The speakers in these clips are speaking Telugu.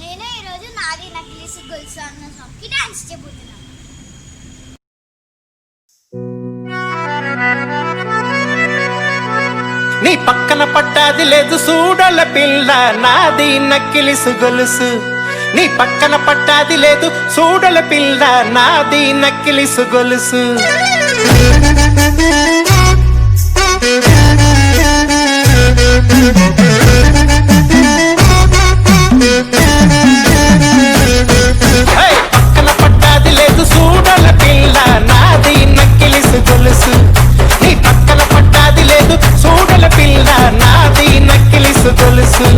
నేను ఈరోజు నాది నక్లీస్ గొలుసు అన్న సాంగ్కి డాన్స్ చేయబోతున్నాను. నీ పక్కన పట్టాది లేదు చూడల పిల్ల నాది నక్కిలిసు గొలుసు. నీ పక్కన పట్టాది లేదు చూడల పిల్ల నాది నక్కిలిసు గొలుసు. లేదు. చూడల పిల్ల నాది నక్కిలిసు తెలుసు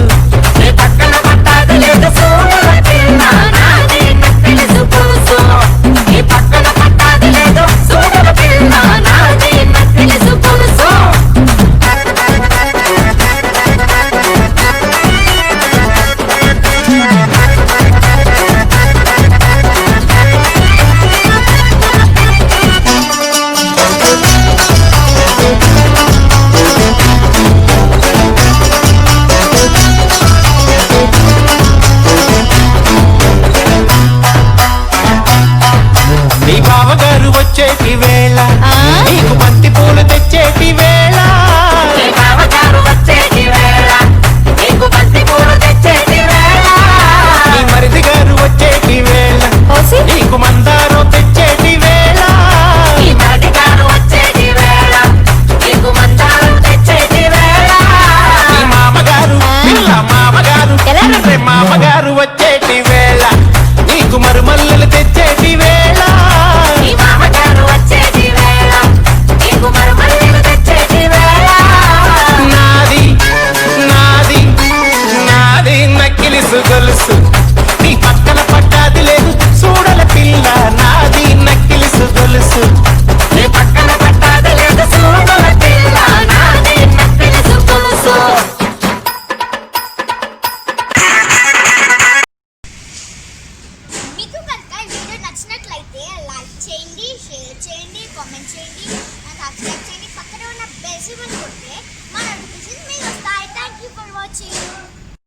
నక్కిలిసు నీ పక్కన పట్టాది లేదు చూడల పిల్ల నాది నక్కిలిసు గొలుసు నీ పక్కన పట్టాది లేదు చూడల పిల్ల నాది నక్కిలిసు గొలుసు మీకు కనుక వీడియో నచ్చినట్లయితే లైక్ చేయండి షేర్ చేయండి కామెంట్ చేయండి సబ్స్క్రైబ్ చేయండి. ఉన్న బెల్ సింబల్ కొడితే మా నోటిఫికేషన్ మీకు వస్తాయి. Thank you for watching